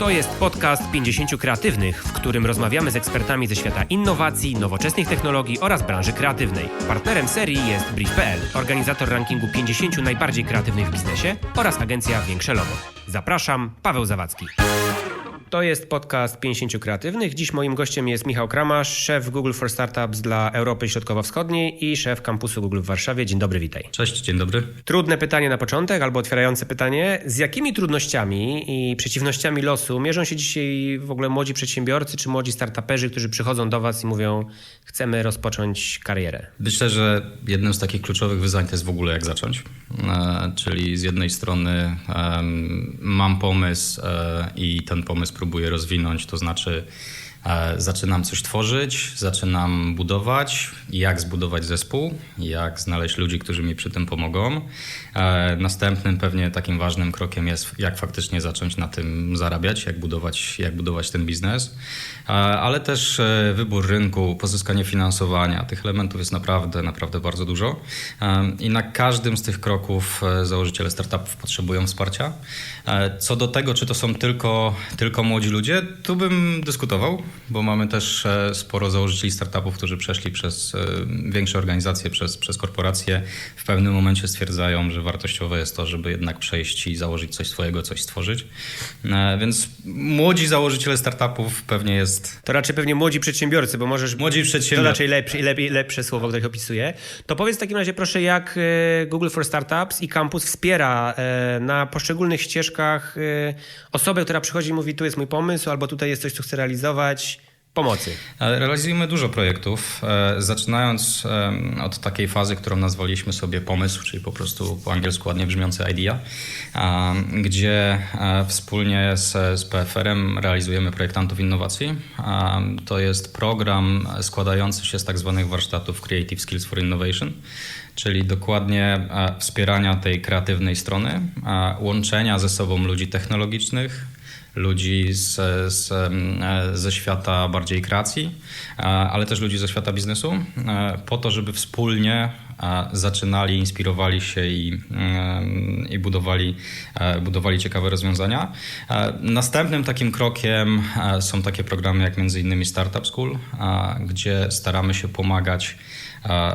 To jest podcast 50 kreatywnych, w którym rozmawiamy z ekspertami ze świata innowacji, nowoczesnych technologii oraz branży kreatywnej. Partnerem serii jest Brief.pl, organizator rankingu 50 najbardziej kreatywnych w biznesie oraz agencja Większe Logo. Zapraszam, Paweł Zawadzki. To jest podcast 50 kreatywnych. Dziś moim gościem jest Michał Kramasz, szef Google for Startups dla Europy Środkowo-Wschodniej i szef kampusu Google w Warszawie. Dzień dobry, witaj. Cześć, dzień dobry. Trudne pytanie na początek, albo otwierające pytanie. Z jakimi trudnościami i przeciwnościami losu mierzą się dzisiaj w ogóle młodzi przedsiębiorcy czy młodzi startuperzy, którzy przychodzą do Was i mówią, chcemy rozpocząć karierę? Myślę, że jednym z takich kluczowych wyzwań to jest w ogóle jak zacząć. E, czyli z jednej strony mam pomysł e, i ten pomysł próbuję rozwinąć, to znaczy zaczynam coś tworzyć, zaczynam budować, jak zbudować zespół, jak znaleźć ludzi, którzy mi przy tym pomogą. E, Następnym pewnie takim ważnym krokiem jest, jak faktycznie zacząć na tym zarabiać, jak budować, jak budować ten biznes, E, ale też e, wybór rynku, pozyskanie finansowania. Tych elementów jest naprawdę, naprawdę bardzo dużo E, i na każdym z tych kroków e, założyciele startupów potrzebują wsparcia. E, Co do tego, czy to są tylko, tylko młodzi ludzie, tu bym dyskutował, bo mamy też e, sporo założycieli startupów, którzy przeszli przez e, większe organizacje, przez, przez korporacje. W pewnym momencie stwierdzają, że wartościowe jest to, żeby jednak przejść i założyć coś swojego, coś stworzyć. E, Więc młodzi założyciele startupów pewnie jest To raczej pewnie młodzi przedsiębiorcy, bo możesz... Młodzi To przedsiębiorcy. raczej lepsze, lepiej, lepsze słowo, które opisuje. To powiedz w takim razie proszę, jak Google for Startups i Campus wspiera na poszczególnych ścieżkach osobę, która przychodzi i mówi, tu jest mój pomysł, albo tutaj jest coś, co chcę realizować. Pomocy. Ale Realizujemy dużo projektów, e, zaczynając od takiej fazy, którą nazwaliśmy sobie pomysł, czyli po prostu po angielsku ładnie brzmiący idea, gdzie e, wspólnie z, z PFR-em realizujemy projektantów innowacji. To jest program składający się z tak zwanych warsztatów Creative Skills for Innovation, czyli dokładnie e, wspierania tej kreatywnej strony, e, łączenia ze sobą ludzi technologicznych, ludzi z, z, e, ze świata bardziej kreacji, e, ale też ludzi ze świata biznesu, e, po to, żeby wspólnie e, zaczynali, inspirowali się i, em, i budowali, e, budowali ciekawe rozwiązania. E, Następnym takim krokiem e, są takie programy jak między innymi Startup School, e, gdzie staramy się pomagać e,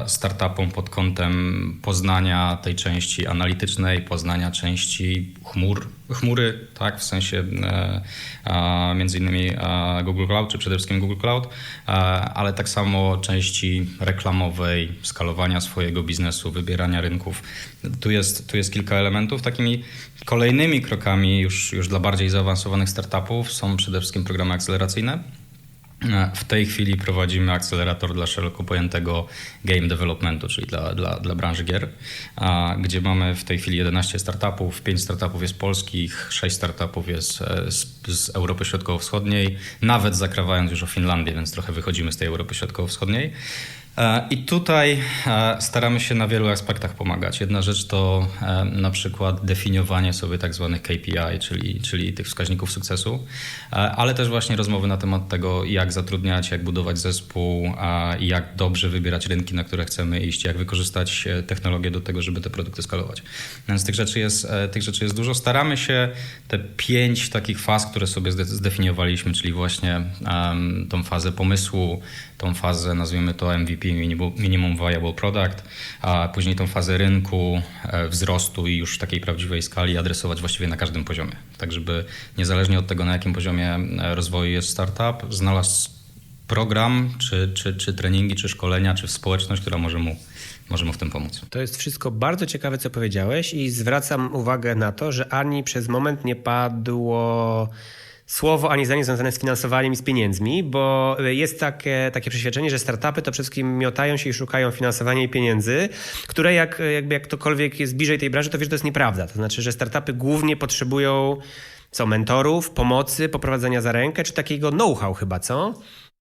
startupom pod kątem poznania tej części analitycznej, poznania części chmur, chmury, tak, w sensie e, między innymi Google Cloud, czy przede wszystkim Google Cloud, e, ale tak samo części reklamowej, skalowania swojego biznesu, wybierania rynków. Tu jest, tu jest kilka elementów. Takimi kolejnymi krokami już, już dla bardziej zaawansowanych startupów są przede wszystkim programy akceleracyjne. W tej chwili prowadzimy akcelerator dla szeroko pojętego game developmentu, czyli dla, dla, dla branży gier, gdzie mamy w tej chwili 11 startupów, 5 startupów jest polskich, 6 startupów jest e, z, z Europy Środkowo-Wschodniej, nawet zakrawając już o Finlandię, więc trochę wychodzimy z tej Europy Środkowo-Wschodniej. E, I tutaj e, staramy się na wielu aspektach pomagać. Jedna rzecz to e, na przykład definiowanie sobie tak zwanych KPI, czyli, czyli tych wskaźników sukcesu, ale też właśnie rozmowy na temat tego, jak zatrudniać, jak budować zespół jak dobrze wybierać rynki, na które chcemy iść, jak wykorzystać technologię do tego, żeby te produkty skalować. Więc tych rzeczy jest, tych rzeczy jest dużo. Staramy się te pięć takich faz, które sobie zde- zdefiniowaliśmy, czyli właśnie tą fazę pomysłu, tą fazę, nazwijmy to MVP, minimum, viable product, a później tą fazę rynku, e, wzrostu i już takiej prawdziwej skali adresować właściwie na każdym poziomie. Tak, żeby niezależnie od tego, na jakim poziomie e, rozwoju jest startup, znalazł program, czy, czy, czy treningi, czy szkolenia, czy społeczność, która może mu, może mu w tym pomóc. To jest wszystko bardzo ciekawe, co powiedziałeś i zwracam uwagę na to, że ani przez moment nie padło słowo ani zdanie związane z finansowaniem i z pieniędzmi, bo jest takie, takie przeświadczenie, że startupy to przede wszystkim miotają się i szukają finansowania i pieniędzy, które jak, jakby jak ktokolwiek jest bliżej tej branży, to wie, że to jest nieprawda. To znaczy, że startupy głównie potrzebują co, mentorów, pomocy, poprowadzenia za rękę, czy takiego know-how chyba, co?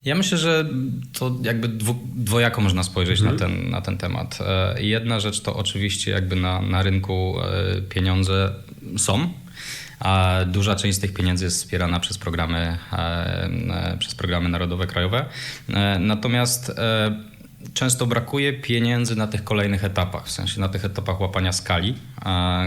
Ja myślę, że to jakby dwu, dwojako można spojrzeć na, ten, na ten temat. E, Jedna rzecz to oczywiście jakby na, na rynku e, pieniądze są, a duża część z tych pieniędzy jest wspierana przez programy, e, e, przez programy narodowe, krajowe. E, Natomiast często brakuje pieniędzy na tych kolejnych etapach, w sensie na tych etapach łapania skali,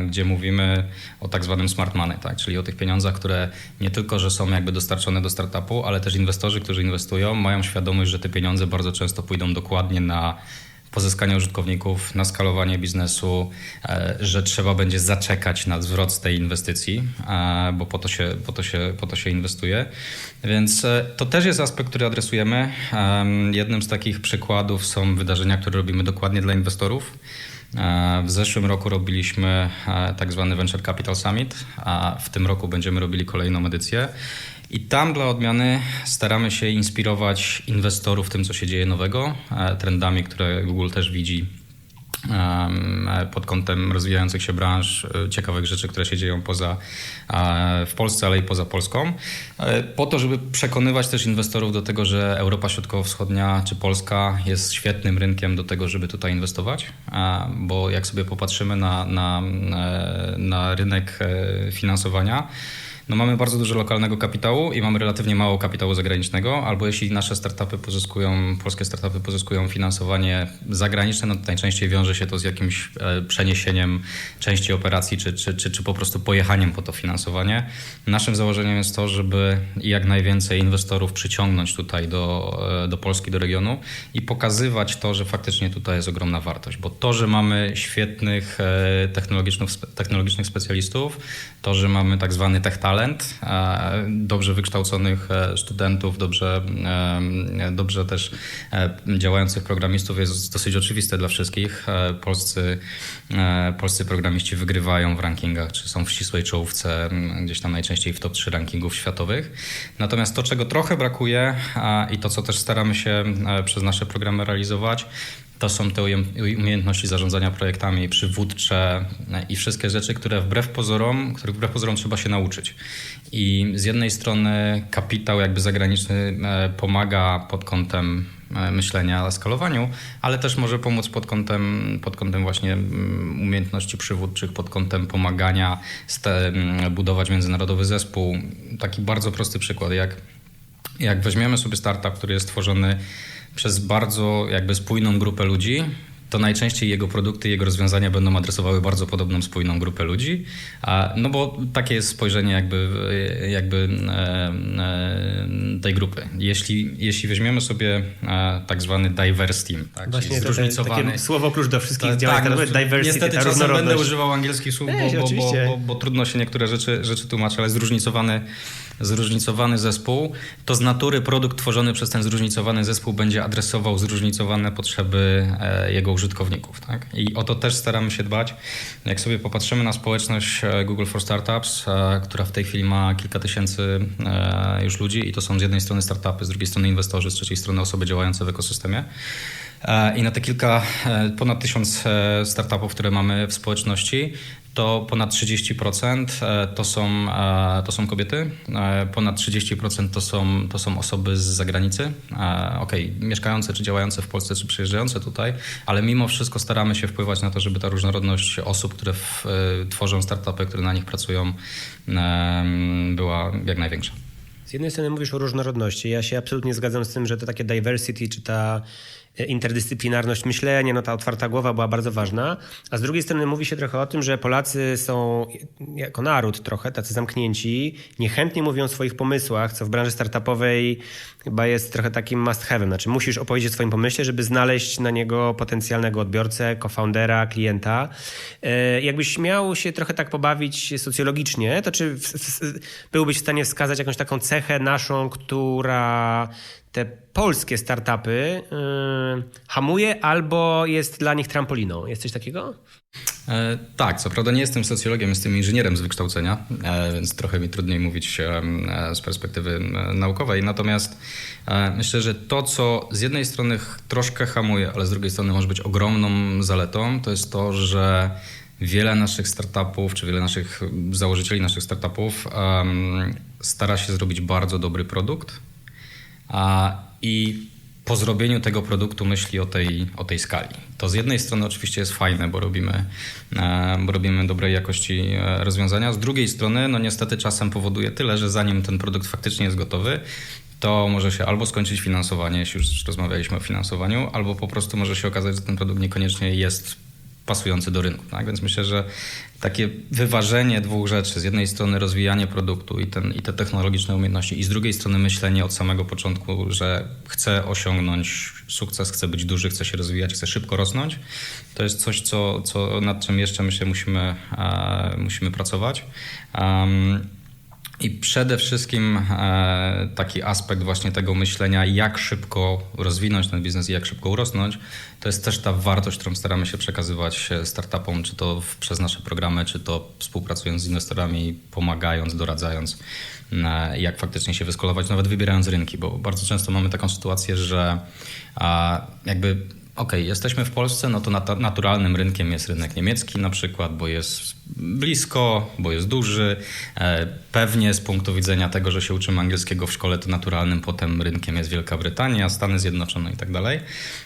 gdzie mówimy o tak zwanym smart money, tak? czyli o tych pieniądzach, które nie tylko, że są jakby dostarczone do startupu, ale też inwestorzy, którzy inwestują, mają świadomość, że te pieniądze bardzo często pójdą dokładnie na pozyskanie użytkowników, na skalowanie biznesu, e, że trzeba będzie zaczekać na zwrot tej inwestycji, e, bo po to się, po to się, po to się inwestuje. Więc e, to też jest aspekt, który adresujemy. Jednym z takich przykładów są wydarzenia, które robimy dokładnie dla inwestorów. W zeszłym roku robiliśmy tak zwany Venture Capital Summit, a w tym roku będziemy robili kolejną edycję. I tam dla odmiany staramy się inspirować inwestorów tym, co się dzieje nowego, e, trendami, które Google też widzi pod kątem rozwijających się branż, e, ciekawych rzeczy, które się dzieją poza, w Polsce, ale i poza Polską. E, po to, żeby przekonywać też inwestorów do tego, że Europa Środkowo-Wschodnia czy Polska jest świetnym rynkiem do tego, żeby tutaj inwestować, bo jak sobie popatrzymy na, na, na rynek finansowania, no mamy bardzo dużo lokalnego kapitału i mamy relatywnie mało kapitału zagranicznego, albo jeśli nasze startupy pozyskują, polskie startupy pozyskują finansowanie zagraniczne, no to najczęściej wiąże się to z jakimś e, przeniesieniem części operacji, czy, czy, czy, czy po prostu pojechaniem po to finansowanie. Naszym założeniem jest to, żeby jak najwięcej inwestorów przyciągnąć tutaj do, e, do Polski, do regionu i pokazywać to, że faktycznie tutaj jest ogromna wartość, bo to, że mamy świetnych e, technologicznych, technologicznych specjalistów, to, że mamy tak zwany tech talent, dobrze wykształconych e, studentów, dobrze, e, dobrze też e, działających programistów jest dosyć oczywiste dla wszystkich. Polscy, polscy programiści wygrywają w rankingach, czy są w ścisłej czołówce, gdzieś tam najczęściej w top 3 rankingów światowych. Natomiast to, czego trochę brakuje i to, co też staramy się przez nasze programy realizować, to są te umiejętności zarządzania projektami przywódcze i wszystkie rzeczy, które wbrew pozorom, których wbrew pozorom trzeba się nauczyć. I z jednej strony kapitał jakby zagraniczny e, pomaga pod kątem e, myślenia o skalowaniu, ale też może pomóc pod kątem, pod kątem właśnie umiejętności przywódczych, pod kątem pomagania budować międzynarodowy zespół. Taki bardzo prosty przykład, jak, jak weźmiemy sobie startup, który jest tworzony przez bardzo jakby spójną grupę ludzi, to najczęściej jego produkty, jego rozwiązania będą adresowały bardzo podobną, spójną grupę ludzi. A, no bo takie jest spojrzenie jakby, jakby e, e, tej grupy. Jeśli, jeśli weźmiemy sobie e, tak zwany diverse team, tak, Właśnie zróżnicowany... takie słowo klucz do wszystkich tak, działań, tak, no, diversity, Niestety czasem będę używał angielskich słów, bo, bo, bo, bo, bo trudno się niektóre rzeczy, rzeczy tłumaczyć, ale zróżnicowany zróżnicowany zespół, to z natury produkt tworzony przez ten zróżnicowany zespół będzie adresował zróżnicowane potrzeby e, jego użytkowników. Tak? I o to też staramy się dbać. Jak sobie popatrzymy na społeczność e, Google for Startups, e, która w tej chwili ma kilka tysięcy już ludzi i to są z jednej strony startupy, z drugiej strony inwestorzy, z trzeciej strony osoby działające w ekosystemie. I na te kilka, ponad tysiąc startupów, które mamy w społeczności, to ponad 30% e, to są, e, to są kobiety, e, ponad 30% to są, to są osoby z zagranicy, ok, mieszkające czy działające w Polsce, czy przyjeżdżające tutaj, ale mimo wszystko staramy się wpływać na to, żeby ta różnorodność osób, które w, tworzą startupy, które na nich pracują, była jak największa. Z jednej strony mówisz o różnorodności. Ja się absolutnie zgadzam z tym, że to takie diversity, czy ta interdyscyplinarność myślenia, no ta otwarta głowa była bardzo ważna, a z drugiej strony mówi się trochę o tym, że Polacy są jako naród trochę tacy zamknięci, niechętnie mówią o swoich pomysłach, co w branży startupowej chyba jest trochę takim must have. Znaczy musisz opowiedzieć o swoim pomyśle, żeby znaleźć na niego potencjalnego odbiorcę, co-foundera, klienta. E, jakbyś miał się trochę tak pobawić socjologicznie, to czy byłbyś w stanie wskazać jakąś taką cechę naszą, która te polskie startupy yy, hamuje albo jest dla nich trampoliną. Jest coś takiego? E, tak, co prawda nie jestem socjologiem, jestem inżynierem z wykształcenia, e, więc trochę mi trudniej mówić e, z perspektywy e, naukowej. Natomiast e, myślę, że to, co z jednej strony troszkę hamuje, ale z drugiej strony może być ogromną zaletą, to jest to, że wiele naszych startupów, czy wiele naszych założycieli naszych startupów stara się zrobić bardzo dobry produkt i po zrobieniu tego produktu myśli o tej, o tej skali. To z jednej strony oczywiście jest fajne, bo robimy, e, bo robimy dobrej jakości e, rozwiązania. Z drugiej strony, no niestety czasem powoduje tyle, że zanim ten produkt faktycznie jest gotowy, to może się albo skończyć finansowanie, jeśli już rozmawialiśmy o finansowaniu, albo po prostu może się okazać, że ten produkt niekoniecznie jest pasujący do rynku. Tak? Więc myślę, że takie wyważenie dwóch rzeczy, z jednej strony rozwijanie produktu i, ten, i te technologiczne umiejętności, i z drugiej strony myślenie od samego początku, że chcę osiągnąć sukces, chcę być duży, chcę się rozwijać, chcę szybko rosnąć, to jest coś, co, co nad czym jeszcze myślę musimy, e, musimy pracować. Um, i przede wszystkim e, taki aspekt właśnie tego myślenia, jak szybko rozwinąć ten biznes i jak szybko urosnąć, to jest też ta wartość, którą staramy się przekazywać startupom, czy to przez nasze programy, czy to współpracując z inwestorami, pomagając, doradzając, e, jak faktycznie się wyskolować, nawet wybierając rynki, bo bardzo często mamy taką sytuację, że jakby Okej, okay, jesteśmy w Polsce, no to nat naturalnym rynkiem jest rynek niemiecki na przykład, bo jest blisko, bo jest duży. E, pewnie z punktu widzenia tego, że się uczymy angielskiego w szkole, to naturalnym potem rynkiem jest Wielka Brytania, Stany Zjednoczone i tak dalej.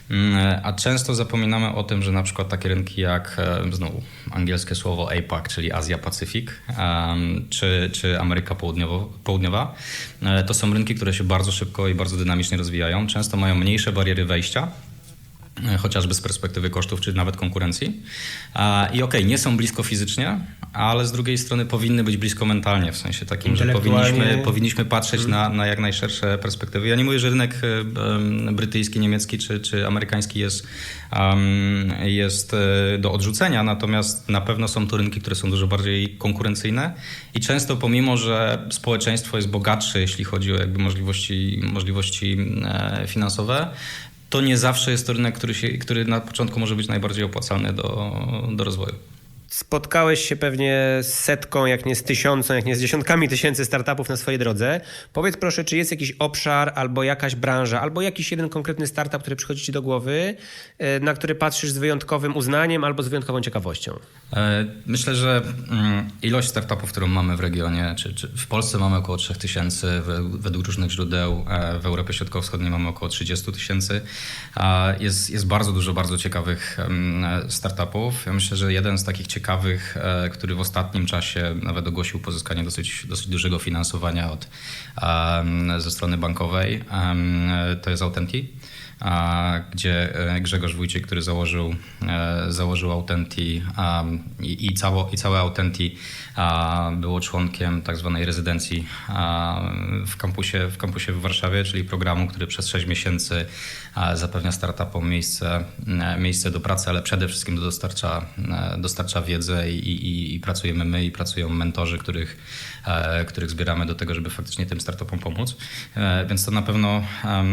Mm, a często zapominamy o tym, że na przykład takie rynki jak e, znowu angielskie słowo APAC, czyli Azja-Pacyfik, czy, czy Ameryka Południowo, Południowa, e, to są rynki, które się bardzo szybko i bardzo dynamicznie rozwijają. Często mają mniejsze bariery wejścia E, chociażby z perspektywy kosztów czy nawet konkurencji. I okej, okay, nie są blisko fizycznie, ale z drugiej strony powinny być blisko mentalnie, w sensie takim, że powinniśmy, powinniśmy patrzeć na, na jak najszersze perspektywy. Ja nie mówię, że rynek e, brytyjski, niemiecki czy, czy amerykański jest, jest e, do odrzucenia, natomiast na pewno są to rynki, które są dużo bardziej konkurencyjne i często pomimo, że społeczeństwo jest bogatsze, jeśli chodzi o jakby możliwości, możliwości finansowe, to nie zawsze jest to rynek, który, się, który na początku może być najbardziej opłacalny do, do rozwoju. Spotkałeś się pewnie z setką, jak nie z tysiącem, jak nie z dziesiątkami tysięcy startupów na swojej drodze. Powiedz proszę, czy jest jakiś obszar, albo jakaś branża, albo jakiś jeden konkretny startup, który przychodzi ci do głowy, e, na który patrzysz z wyjątkowym uznaniem albo z wyjątkową ciekawością? E, myślę, że mm, ilość startupów, którą mamy w regionie, czy, czy w Polsce mamy około 3000, według różnych źródeł, e, w Europie Środkowo-Wschodniej mamy około 30 tysięcy. Jest, jest bardzo dużo bardzo ciekawych startupów. Ja myślę, że jeden z takich ciekawych ciekawych, e, który w ostatnim czasie nawet ogłosił pozyskanie dosyć, dosyć dużego finansowania od, ze strony bankowej. To jest Authentic gdzie e, Grzegorz Wójcik, który założył, e, założył Autenti i, i, cało, i całe Autenti było członkiem tak zwanej rezydencji w kampusie, w kampusie w Warszawie, czyli programu, który przez 6 miesięcy zapewnia startupom miejsce, e, miejsce do pracy, ale przede wszystkim dostarcza, dostarcza wiedzę i, i, i pracujemy my i pracują mentorzy, których, których zbieramy do tego, żeby faktycznie tym startupom pomóc. Więc to na pewno,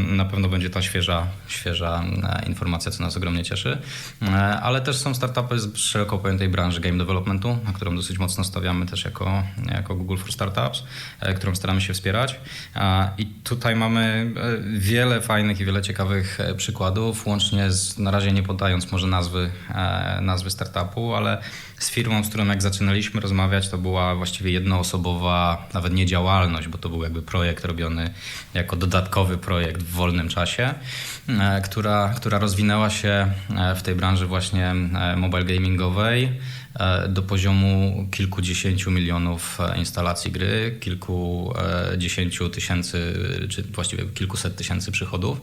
na pewno będzie ta świeża świeża e, informacja, co nas ogromnie cieszy. E, ale też są startupy z szeroko pojętej branży game developmentu, na którą dosyć mocno stawiamy też jako, jako Google for Startups, e, którą staramy się wspierać. I tutaj mamy wiele fajnych i wiele ciekawych przykładów, łącznie z, na razie nie podając może nazwy, nazwy startupu, ale z firmą, z którą jak zaczynaliśmy rozmawiać, to była właściwie jednoosobowa, nawet nie działalność, bo to był jakby projekt robiony jako dodatkowy projekt w wolnym czasie, e, która, która rozwinęła się e, w tej branży właśnie e, mobile gamingowej do poziomu kilkudziesięciu milionów instalacji gry, kilkudziesięciu tysięcy, czy właściwie kilkuset tysięcy przychodów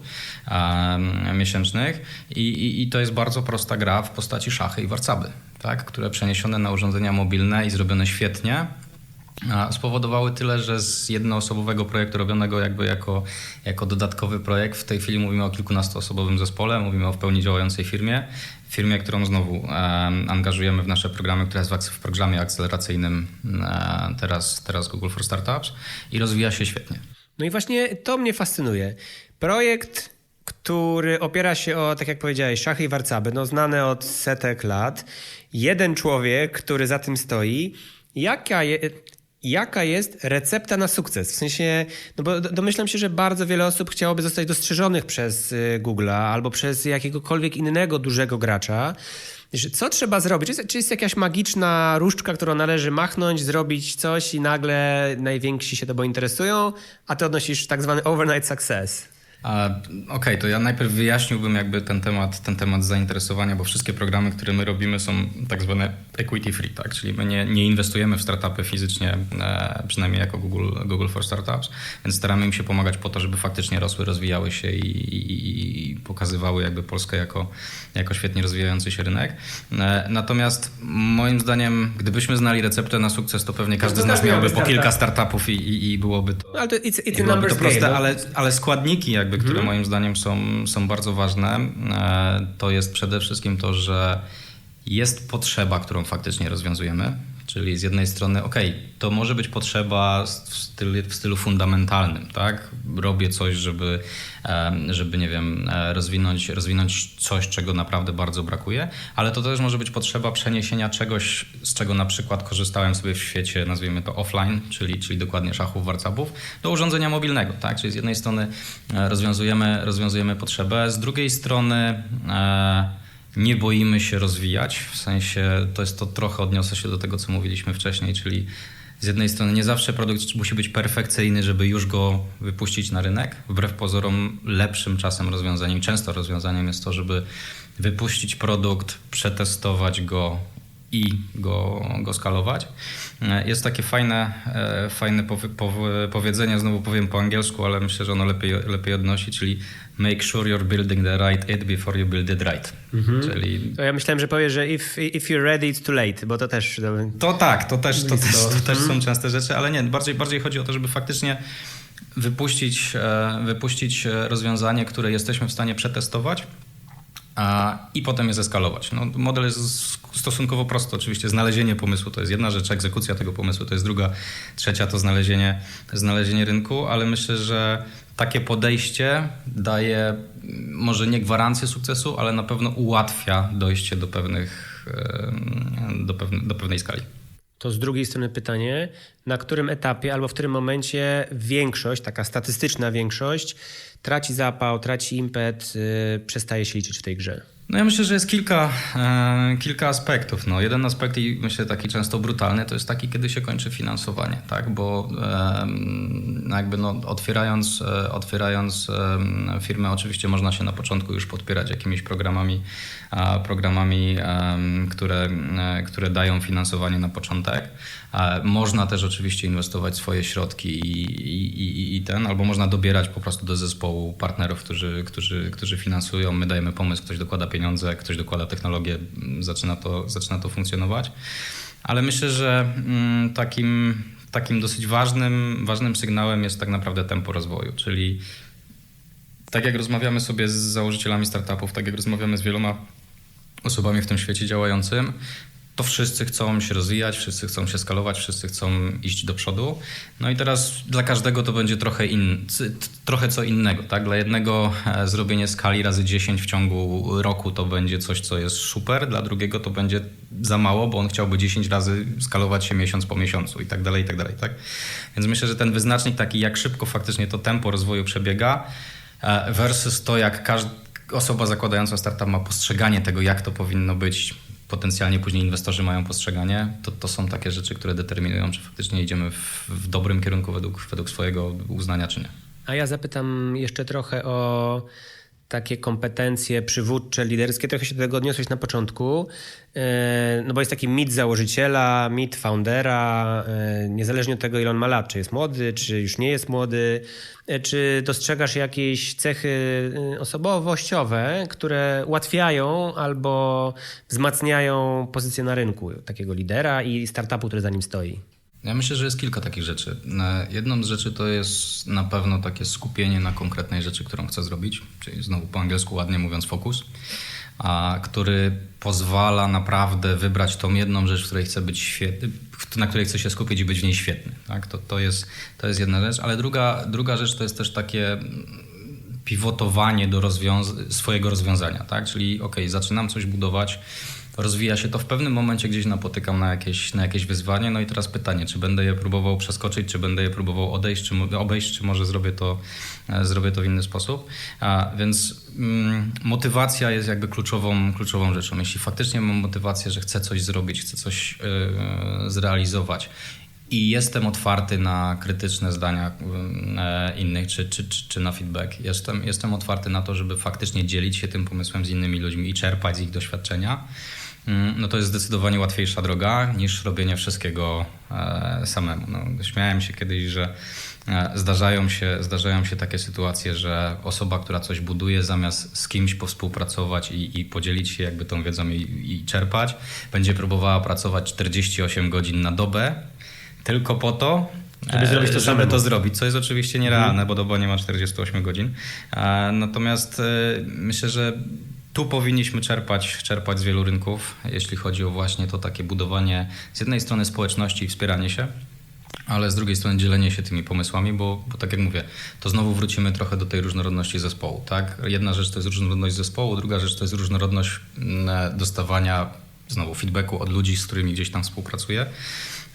miesięcznych. I, i, I to jest bardzo prosta gra w postaci szachy i warcaby tak, które przeniesione na urządzenia mobilne i zrobione świetnie, spowodowały tyle, że z jednoosobowego projektu robionego jakby jako, jako dodatkowy projekt, w tej chwili mówimy o kilkunastoosobowym zespole, mówimy o w pełni działającej firmie, firmie, którą znowu angażujemy w nasze programy, która jest w programie akceleracyjnym e, teraz, teraz Google for Startups i rozwija się świetnie. No i właśnie to mnie fascynuje. Projekt który opiera się o, tak jak powiedziałeś, szachy i warcaby, no znane od setek lat. Jeden człowiek, który za tym stoi. Jaka, je, jaka jest recepta na sukces? W sensie, no bo domyślam się, że bardzo wiele osób chciałoby zostać dostrzeżonych przez y, Google'a albo przez jakiegokolwiek innego dużego gracza. Co trzeba zrobić? Jest, czy jest jakaś magiczna różdżka, którą należy machnąć, zrobić coś i nagle najwięksi się tobą interesują, a ty odnosisz tak zwany overnight success? Okej, okay, to ja najpierw wyjaśniłbym jakby ten temat, ten temat zainteresowania, bo wszystkie programy, które my robimy są tak zwane equity free, tak? czyli my nie, nie inwestujemy w startupy fizycznie, e, przynajmniej jako Google, Google for Startups, więc staramy im się pomagać po to, żeby faktycznie rosły, rozwijały się i, i, i pokazywały jakby Polskę jako, jako świetnie rozwijający się rynek. E, natomiast moim zdaniem, gdybyśmy znali receptę na sukces, to pewnie każdy z nas miałby po kilka startupów i, i, i byłoby to, no, ale to it's, it's i byłoby to proste, no. ale, ale składniki jakby, które mhm. moim zdaniem są, są bardzo ważne, e, to jest przede wszystkim to, że jest potrzeba, którą faktycznie rozwiązujemy. Czyli z jednej strony, ok, to może być potrzeba w stylu, w stylu fundamentalnym, tak? Robię coś, żeby, żeby nie wiem, e, rozwinąć, rozwinąć coś, czego naprawdę bardzo brakuje, ale to też może być potrzeba przeniesienia czegoś, z czego na przykład korzystałem sobie w świecie, nazwijmy to offline, czyli, czyli dokładnie szachów, warcabów, do urządzenia mobilnego, tak? Czyli z jednej strony e, rozwiązujemy, rozwiązujemy potrzebę, z drugiej strony. E, nie boimy się rozwijać, w sensie to jest to trochę odniosę się do tego, co mówiliśmy wcześniej, czyli z jednej strony nie zawsze produkt musi być perfekcyjny, żeby już go wypuścić na rynek. Wbrew pozorom lepszym czasem rozwiązaniem, często rozwiązaniem jest to, żeby wypuścić produkt, przetestować go i go, go skalować. Jest takie fajne, e, fajne powiedzenie, znowu powiem po angielsku, ale myślę, że ono lepiej, lepiej odnosi, czyli make sure you're building the right it before you build it right. Mhm. Czyli... To ja myślałem, że powiesz, że if, if you're ready, it's too late, bo to też... To tak, to też, to też, to też są mhm. częste rzeczy, ale nie, bardziej, bardziej chodzi o to, żeby faktycznie wypuścić, e, wypuścić e, rozwiązanie, które jesteśmy w stanie przetestować, a, i potem je zeskalować. No, model jest stosunkowo prosty. Oczywiście znalezienie pomysłu to jest jedna rzecz, egzekucja tego pomysłu to jest druga, trzecia to znalezienie, znalezienie rynku, ale myślę, że takie podejście daje może nie gwarancję sukcesu, ale na pewno ułatwia dojście do, pewnych, do, pewne, do pewnej skali. To z drugiej strony pytanie, na którym etapie albo w którym momencie większość, taka statystyczna większość, traci zapał, traci impet, yy, przestaje się liczyć w tej grze? No ja myślę, że jest kilka, e, kilka aspektów. No, jeden aspekt i myślę taki często brutalny to jest taki, kiedy się kończy finansowanie, tak? bo e, jakby no, otwierając, e, otwierając e, firmę oczywiście można się na początku już podpierać jakimiś programami, programami które, e, które dają finansowanie na początek. Można też oczywiście inwestować swoje środki i, i, i, ten, albo można dobierać po prostu do zespołu partnerów, którzy, którzy, którzy finansują. My dajemy pomysł, ktoś dokłada pieniądze, ktoś dokłada technologię, zaczyna to, zaczyna to funkcjonować. Ale myślę, że mm, takim, takim dosyć ważnym, ważnym sygnałem jest tak naprawdę tempo rozwoju, czyli tak jak rozmawiamy sobie z założycielami startupów, tak jak rozmawiamy z wieloma osobami w tym świecie działającym, to wszyscy chcą się rozwijać, wszyscy chcą się skalować, wszyscy chcą iść do przodu. No i teraz dla każdego to będzie trochę, in, trochę co innego. Tak? Dla jednego e, zrobienie skali razy 10 w ciągu roku to będzie coś, co jest super, dla drugiego to będzie za mało, bo on chciałby 10 razy skalować się miesiąc po miesiącu i tak dalej, i tak dalej. Tak? Więc myślę, że ten wyznacznik taki, jak szybko faktycznie to tempo rozwoju przebiega e, versus to, jak każdy osoba zakładająca startup ma postrzeganie tego, jak to powinno być, potencjalnie później inwestorzy mają postrzeganie, to, to są takie rzeczy, które determinują, czy faktycznie idziemy w, w dobrym kierunku według, według swojego uznania, czy nie. A ja zapytam jeszcze trochę o takie kompetencje przywódcze, liderskie. Trochę się do tego odniosłeś na początku, e, no bo jest taki mit założyciela, mit foundera, e, niezależnie od tego, ile on ma lat, czy jest młody, czy już nie jest młody, e, czy dostrzegasz jakieś cechy osobowościowe, które ułatwiają albo wzmacniają pozycję na rynku takiego lidera i startupu, który za nim stoi? Ja myślę, że jest kilka takich rzeczy. E, jedną z rzeczy to jest na pewno takie skupienie na konkretnej rzeczy, którą chcę zrobić, czyli znowu po angielsku ładnie mówiąc fokus, a, który pozwala naprawdę wybrać tą jedną rzecz, w której chcę być świetny, na której chcę się skupić i być w niej świetny. Tak? To, to, jest, to jest jedna rzecz, ale druga, druga rzecz to jest też takie pivotowanie do rozwiąza swojego rozwiązania, tak? Czyli ok, zaczynam coś budować, rozwija się to w pewnym momencie gdzieś napotykam na jakieś, na jakieś wyzwanie. No i teraz pytanie, czy będę je próbował przeskoczyć, czy będę je próbował odejść, czy obejść, czy może zrobię to, e, zrobię to w inny sposób. A, więc mm, motywacja jest jakby kluczową, kluczową rzeczą. Jeśli faktycznie mam motywację, że chcę coś zrobić, chcę coś yy, zrealizować I jestem otwarty na krytyczne zdania mm, e, innych, czy, czy, czy, czy na feedback. Jestem, jestem otwarty na to, żeby faktycznie dzielić się tym pomysłem z innymi ludźmi i czerpać z ich doświadczenia. Mm, No to jest zdecydowanie łatwiejsza droga niż robienie wszystkiego e, samemu. No, śmiałem się kiedyś, że e, zdarzają się, zdarzają się takie sytuacje, że osoba, która coś buduje, zamiast z kimś powspółpracować i, i podzielić się jakby tą wiedzą i, i czerpać, będzie próbowała pracować 48 godzin na dobę tylko po to, Żeby e, zrobić to żeby to zrobić, co jest oczywiście nierealne, bo doba nie ma 48 godzin. Natomiast myślę, że tu powinniśmy czerpać, czerpać z wielu rynków, jeśli chodzi o właśnie to takie budowanie z jednej strony społeczności i wspieranie się, ale z drugiej strony dzielenie się tymi pomysłami, bo, bo tak jak mówię, to znowu wrócimy trochę do tej różnorodności zespołu. Tak? Jedna rzecz to jest różnorodność zespołu, druga rzecz to jest różnorodność mm, dostawania znowu feedbacku od ludzi, z którymi gdzieś tam współpracuję,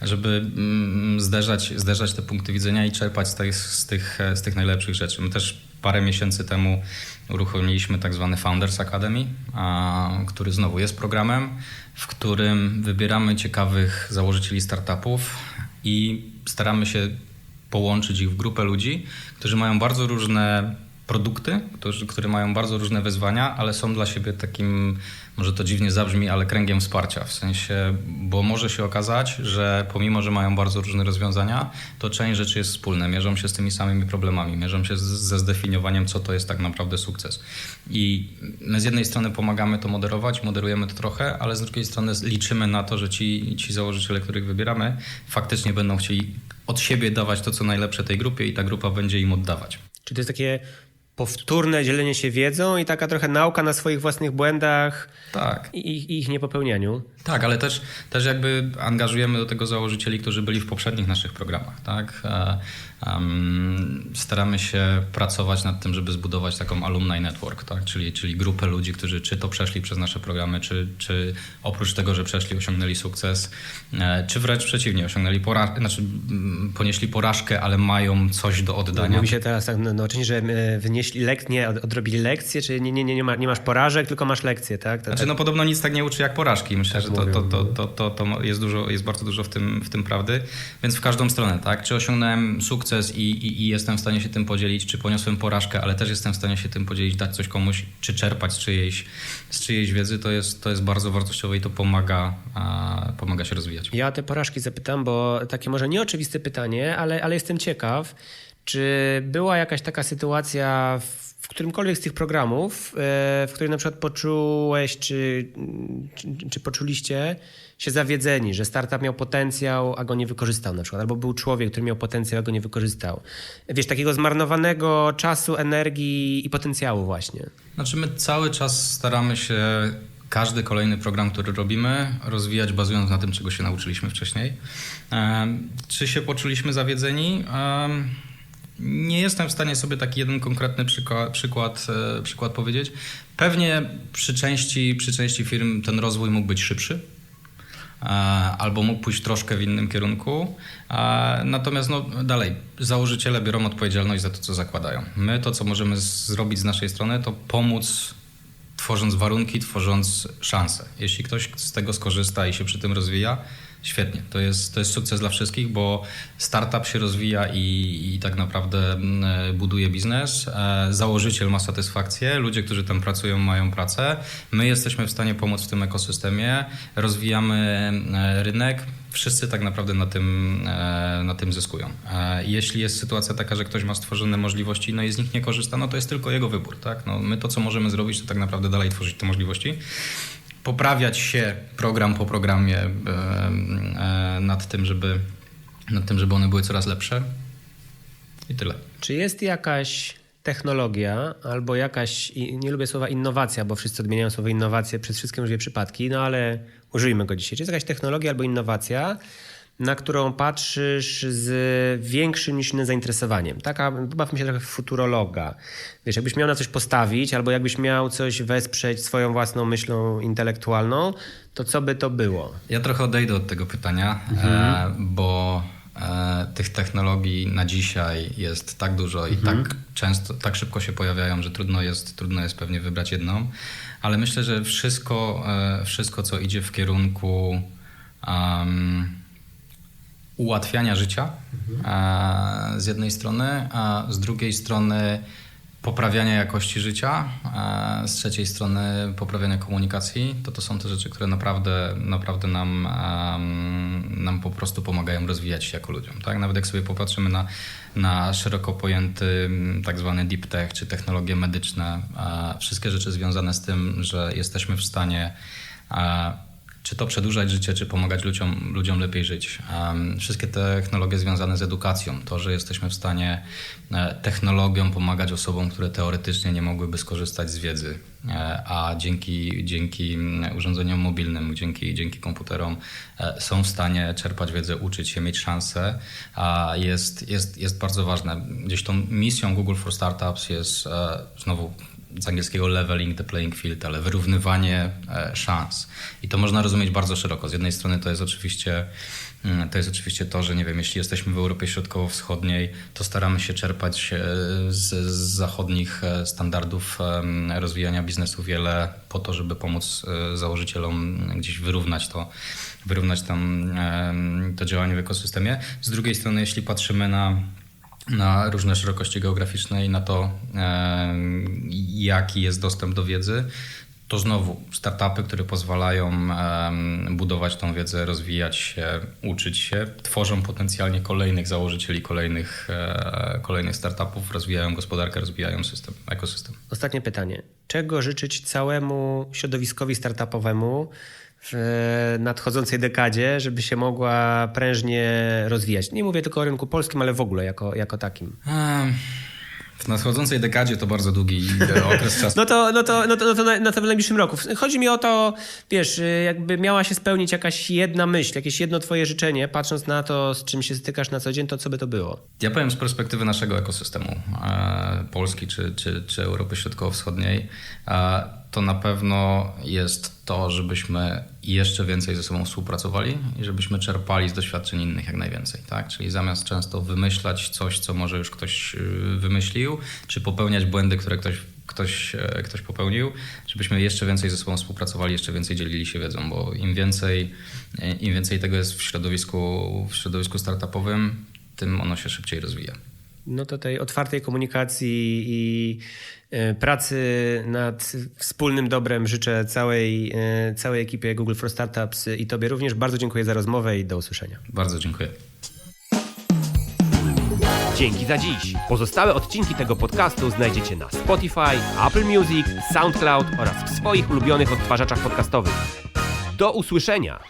żeby mm, zderzać, zderzać te punkty widzenia i czerpać z tych, z, tych, z tych najlepszych rzeczy. My też parę miesięcy temu uruchomiliśmy tak zwany Founders Academy, a, który znowu jest programem, w którym wybieramy ciekawych założycieli startupów i staramy się połączyć ich w grupę ludzi, którzy mają bardzo różne produkty, które mają bardzo różne wyzwania, ale są dla siebie takim, może to dziwnie zabrzmi, ale kręgiem wsparcia. W sensie, bo może się okazać, że pomimo, że mają bardzo różne rozwiązania, to część rzeczy jest wspólna. Mierzą się z tymi samymi problemami, mierzą się z, ze zdefiniowaniem, co to jest tak naprawdę sukces. I my z jednej strony pomagamy to moderować, moderujemy to trochę, ale z drugiej strony liczymy na to, że ci, ci założyciele, których wybieramy, faktycznie będą chcieli od siebie dawać to, co najlepsze tej grupie i ta grupa będzie im oddawać. Czy to jest takie powtórne dzielenie się wiedzą i taka trochę nauka na swoich własnych błędach Tak. i ich, niepopełnianiu? Tak, ale też, też jakby angażujemy do tego założycieli, którzy byli w poprzednich naszych programach. Tak? Em, staramy się pracować nad tym, żeby zbudować taką alumni network, tak? czyli, czyli grupę ludzi, którzy czy to przeszli przez nasze programy, czy, czy oprócz tego, że przeszli, osiągnęli sukces, e, czy wręcz przeciwnie, osiągnęli pora- znaczy, mm, ponieśli porażkę, ale mają coś do oddania. Mówi się teraz tak no, no, że e, wynieśli lek, nie, od- odrobili lekcje, czy nie, nie, nie, nie, ma, nie masz porażek, tylko masz lekcje, tak? To, Znaczy, no podobno nic tak nie uczy jak porażki. Myślę, Tak że to, mówią, to, to, to, to, to jest, dużo, jest bardzo dużo w tym, w tym prawdy. Więc w każdą stronę, tak? Czy osiągnąłem sukces i, i, i jestem w stanie się tym podzielić, czy poniosłem porażkę, ale też jestem w stanie się tym podzielić, dać coś komuś, czy czerpać z czyjejś, z czyjejś wiedzy, to jest, to jest bardzo wartościowe i to pomaga, a, pomaga się rozwijać. Ja te porażki zapytam, bo takie może nieoczywiste pytanie, ale, ale jestem ciekaw, czy była jakaś taka sytuacja w, którymkolwiek z tych programów, e, w której na przykład poczułeś, czy, czy, czy poczuliście się zawiedzeni, że startup miał potencjał, a go nie wykorzystał na przykład, albo był człowiek, który miał potencjał, a go nie wykorzystał. Wiesz, takiego zmarnowanego czasu, energii i potencjału właśnie. Znaczy my cały czas staramy się każdy kolejny program, który robimy, rozwijać bazując na tym, czego się nauczyliśmy wcześniej. Czy się poczuliśmy zawiedzeni? Nie jestem w stanie sobie taki jeden konkretny przykład, przykład, e, przykład powiedzieć. Pewnie przy części, przy części firm ten rozwój mógł być szybszy. e, Albo mógł pójść troszkę w innym kierunku. E, Natomiast no, dalej, założyciele biorą odpowiedzialność za to, co zakładają. My to, co możemy zrobić z naszej strony, to pomóc tworząc warunki, tworząc szanse. Jeśli ktoś z tego skorzysta i się przy tym rozwija, świetnie. To jest, to jest sukces dla wszystkich, bo startup się rozwija i, i tak naprawdę mm, buduje biznes. E, Założyciel ma satysfakcję, ludzie, którzy tam pracują, mają pracę. My jesteśmy w stanie pomóc w tym ekosystemie, rozwijamy e, rynek. Wszyscy tak naprawdę na tym, e, na tym zyskują. E, Jeśli jest sytuacja taka, że ktoś ma stworzone możliwości, no i z nich nie korzysta, no to jest tylko jego wybór. Tak? No, my to, co możemy zrobić, to tak naprawdę dalej tworzyć te możliwości poprawiać się program po programie e, nad tym, żeby, nad tym, żeby one były coraz lepsze. I tyle. Czy jest jakaś technologia albo jakaś, nie lubię słowa innowacja, bo wszyscy odmieniają słowo innowacje przez wszystkie możliwe przypadki, no ale użyjmy go dzisiaj. Czy jest jakaś technologia albo innowacja, na którą patrzysz z większym niż innym zainteresowaniem? Taka, bawmy się trochę futurologa. Wiesz, jakbyś miał na coś postawić albo jakbyś miał coś wesprzeć swoją własną myślą intelektualną, to co by to było? Ja trochę odejdę od tego pytania, e, bo e, tych technologii na dzisiaj jest tak dużo i tak często, tak szybko się pojawiają, że trudno jest, trudno jest pewnie wybrać jedną, ale myślę, że wszystko, e, wszystko co idzie w kierunku um, ułatwiania życia e, z jednej strony, a z drugiej strony poprawiania jakości życia, z trzeciej strony poprawiania komunikacji, to to są te rzeczy, które naprawdę, naprawdę nam, nam po prostu pomagają rozwijać się jako ludziom. Tak? Nawet jak sobie popatrzymy na, na szeroko pojęty tak zwany deep tech czy technologie medyczne, wszystkie rzeczy związane z tym, że jesteśmy w stanie czy to przedłużać życie, czy pomagać ludziom, ludziom lepiej żyć. Wszystkie technologie związane z edukacją, to, że jesteśmy w stanie e, technologią pomagać osobom, które teoretycznie nie mogłyby skorzystać z wiedzy, e, a dzięki, dzięki mm, urządzeniom mobilnym, dzięki, dzięki komputerom e, są w stanie czerpać wiedzę, uczyć się, mieć szansę, jest, jest, jest bardzo ważne. Gdzieś tą misją Google for Startups jest znowu z angielskiego leveling the playing field, ale wyrównywanie e, szans. I to można rozumieć bardzo szeroko. Z jednej strony to jest oczywiście mm, to jest oczywiście to, że nie wiem, jeśli jesteśmy w Europie Środkowo-Wschodniej, to staramy się czerpać e, z, z zachodnich e, standardów rozwijania biznesu wiele po to, żeby pomóc założycielom gdzieś wyrównać to, wyrównać tam to działanie w ekosystemie. Z drugiej strony, jeśli patrzymy na na różne szerokości geograficzne i na to, e, jaki jest dostęp do wiedzy, to znowu startupy, które pozwalają budować tą wiedzę, rozwijać się, uczyć się, tworzą potencjalnie kolejnych założycieli, kolejnych, e, kolejnych startupów, rozwijają gospodarkę, rozwijają system, ekosystem. Ostatnie pytanie. Czego życzyć całemu środowiskowi startupowemu w nadchodzącej dekadzie, żeby się mogła prężnie rozwijać? Nie mówię tylko o rynku polskim, ale w ogóle jako, jako takim. E, W nadchodzącej dekadzie to bardzo długi okres czasu. No to, no to, no to, no to, na, no to w najbliższym roku. Chodzi mi o to, wiesz, y, jakby miała się spełnić jakaś jedna myśl, jakieś jedno twoje życzenie, patrząc na to, z czym się stykasz na co dzień, to co by to było? Ja powiem z perspektywy naszego ekosystemu e, Polski czy, czy, czy Europy Środkowo-Wschodniej, e, to na pewno jest to, żebyśmy jeszcze więcej ze sobą współpracowali i żebyśmy czerpali z doświadczeń innych jak najwięcej. Tak? Czyli zamiast często wymyślać coś, co może już ktoś y, wymyślił, czy popełniać błędy, które ktoś ktoś, e, ktoś popełnił, żebyśmy jeszcze więcej ze sobą współpracowali, jeszcze więcej dzielili się wiedzą, bo im więcej, e, im więcej tego jest w środowisku, w środowisku startupowym, tym ono się szybciej rozwija. No to tej otwartej komunikacji i pracy nad wspólnym dobrem życzę całej, y, całej ekipie Google for Startups i tobie również. Bardzo dziękuję za rozmowę i do usłyszenia. Bardzo dziękuję. Dzięki za dziś. Pozostałe odcinki tego podcastu znajdziecie na Spotify, Apple Music, SoundCloud oraz w swoich ulubionych odtwarzaczach podcastowych. Do usłyszenia!